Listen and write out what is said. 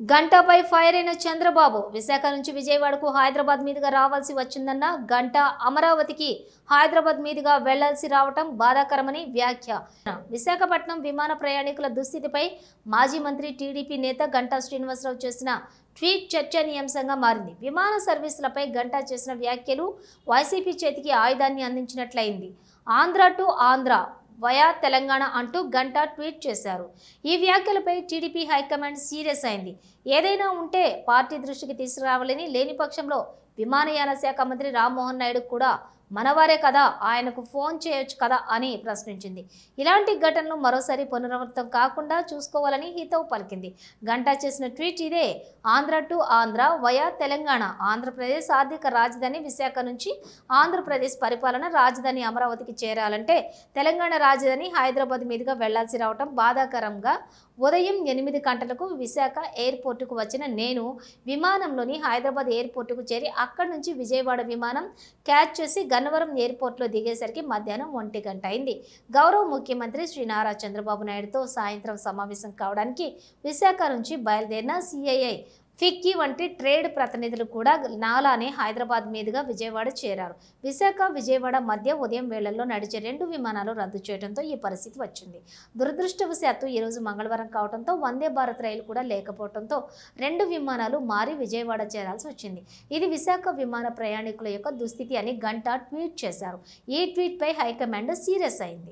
గంటపై fire అయిన చంద్రబాబు విశాఖ నుంచి విజయవాడకు హైదరాబాద్ మీదుగా రావాల్సి వచ్చిందన్న గంట అమరావతికి హైదరాబాద్ మీదుగా వెళ్ళాల్సి రావటం బాధాకరమని వ్యాఖ్య. విశాఖపట్నం విమాన ప్రయాణికుల దుస్థితిపై మాజీ మంత్రి టీడీపీ నేత గంటా శ్రీనివాసరావు చేసిన ట్వీట్ చర్చనీయాంశంగా మారింది. విమాన సర్వీసులపై గంటా చేసిన వ్యాఖ్యలు వైసీపీ చేతికి ఆయుధాన్ని అందించినట్లయింది. ఆంధ్ర టు ఆంధ్ర వయా తెలంగాణ అంటూ గంటా ట్వీట్ చేశారు. ఈ వ్యాఖ్యలపై టీడీపీ హైకమాండ్ సీరియస్ అయింది. ఏదైనా ఉంటే పార్టీ దృష్టికి తీసుకురావాలని లేని పక్షంలో విమానయాన శాఖ మంత్రి రామ్మోహన్ నాయుడు కూడా మనవారే కదా ఆయనకు ఫోన్ చేయొచ్చు కదా అని ప్రశ్నించింది. ఇలాంటి ఘటనలు మరోసారి పునరావృతం కాకుండా చూసుకోవాలని హితవు పలికింది. గంటా చేసిన ట్వీట్ ఇదే ఆంధ్ర టు ఆంధ్ర వయా తెలంగాణ ఆంధ్రప్రదేశ్ ఆర్థిక రాజధాని విశాఖ నుంచి ఆంధ్రప్రదేశ్ పరిపాలన రాజధాని అమరావతికి చేరాలంటే తెలంగాణ రాజధాని హైదరాబాద్ మీదుగా వెళ్ళాల్సి రావటం బాధాకరంగా ఉదయం ఎనిమిది గంటలకు విశాఖ ఎయిర్పోర్టుకు వచ్చిన నేను విమానంలోని హైదరాబాద్ ఎయిర్పోర్టుకు చేరి అక్కడి నుంచి విజయవాడ విమానం క్యాచ్ చేసి గన్నవరం ఎయిర్పోర్ట్లో దిగేసరికి మధ్యాహ్నం ఒంటి గంట అయింది. గౌరవ ముఖ్యమంత్రి శ్రీ నారా చంద్రబాబు నాయుడుతో సాయంత్రం సమావేశం కావడానికి విశాఖ నుంచి బయలుదేరిన సిఐఐ ఫిక్కీ వంటి ట్రేడ్ ప్రతినిధులు కూడా నాలానే హైదరాబాద్ మీదుగా విజయవాడ చేరారు. విశాఖ విజయవాడ మధ్య ఉదయం వేళల్లో నడిచే రెండు విమానాలు రద్దు చేయడంతో ఈ పరిస్థితి వచ్చింది. దురదృష్టవశాత్తు ఈరోజు మంగళవారం కావడంతో వందే భారత్ రైలు కూడా లేకపోవడంతో రెండు విమానాలు మారి విజయవాడ చేరాల్సి వచ్చింది. ఇది విశాఖ విమాన ప్రయాణికుల యొక్క దుస్థితి అని గంటా ట్వీట్ చేశారు. ఈ ట్వీట్పై హైకమాండ్ సీరియస్ అయింది.